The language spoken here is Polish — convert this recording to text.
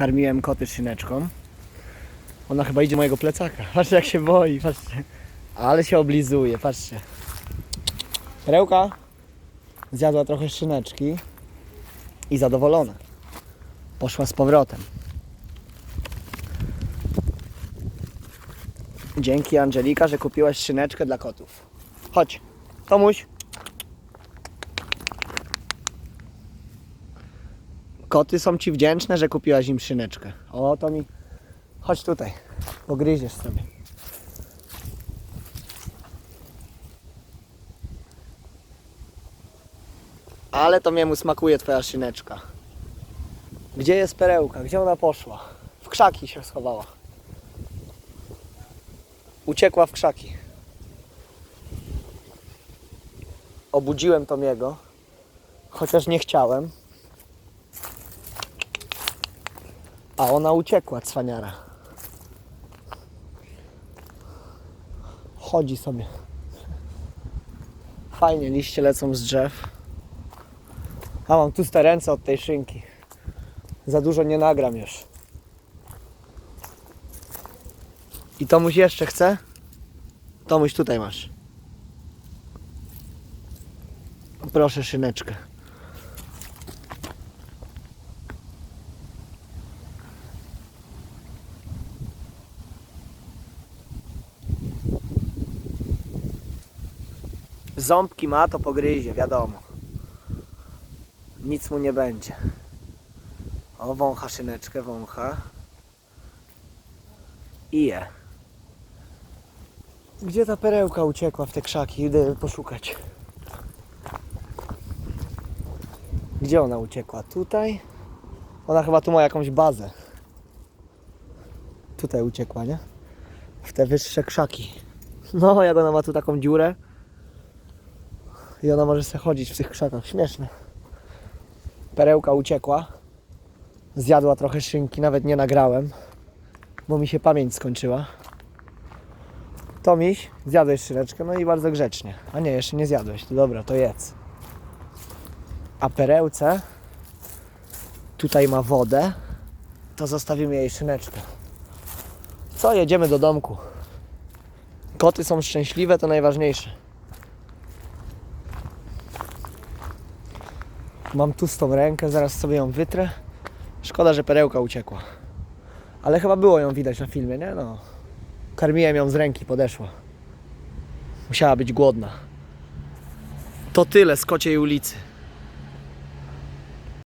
Karmiłem koty szyneczką. Ona chyba idzie mojego plecaka. Patrzcie jak się boi, patrzcie. Ale się oblizuje, patrzcie. Perełka zjadła trochę szyneczki i zadowolona. Poszła z powrotem. Dzięki Angelika, że kupiłaś szyneczkę dla kotów. Chodź, Tomuś. Koty są ci wdzięczne, że kupiłaś im szyneczkę. O, to mi. Chodź tutaj, pogryziesz sobie. Ale to miemu smakuje twoja szyneczka. Gdzie jest perełka? Gdzie ona poszła? W krzaki się schowała. Uciekła w krzaki. Obudziłem Tomiego, chociaż nie chciałem. A ona uciekła, cwaniara. Chodzi sobie. Fajnie, liście lecą z drzew. A mam tuste ręce od tej szynki. Za dużo nie nagram już. I Tomuś jeszcze chce? Tomuś tutaj masz. Proszę szyneczkę. Ząbki ma, to pogryzie, wiadomo. Nic mu nie będzie. O, wącha szyneczkę, wącha. I je. Gdzie ta perełka uciekła w te krzaki? Idę poszukać. Gdzie ona uciekła? Tutaj? Ona chyba tu ma jakąś bazę. Tutaj uciekła, nie? W te wyższe krzaki. No, jak ona ma tu taką dziurę. I ona może sobie chodzić w tych krzakach. Śmieszne. Perełka uciekła. Zjadła trochę szynki, nawet nie nagrałem, bo mi się pamięć skończyła. Tomiś, zjadłeś szyneczkę, no i bardzo grzecznie. A nie, jeszcze nie zjadłeś, to dobra, to jedz. A perełce tutaj ma wodę, to zostawimy jej szyneczkę. Co, jedziemy do domku. Koty są szczęśliwe, to najważniejsze. Mam tustą rękę, zaraz sobie ją wytrę. Szkoda, że perełka uciekła. Ale chyba było ją widać na filmie, nie? No. Karmiłem ją z ręki, podeszła. Musiała być głodna. To tyle z kociej ulicy.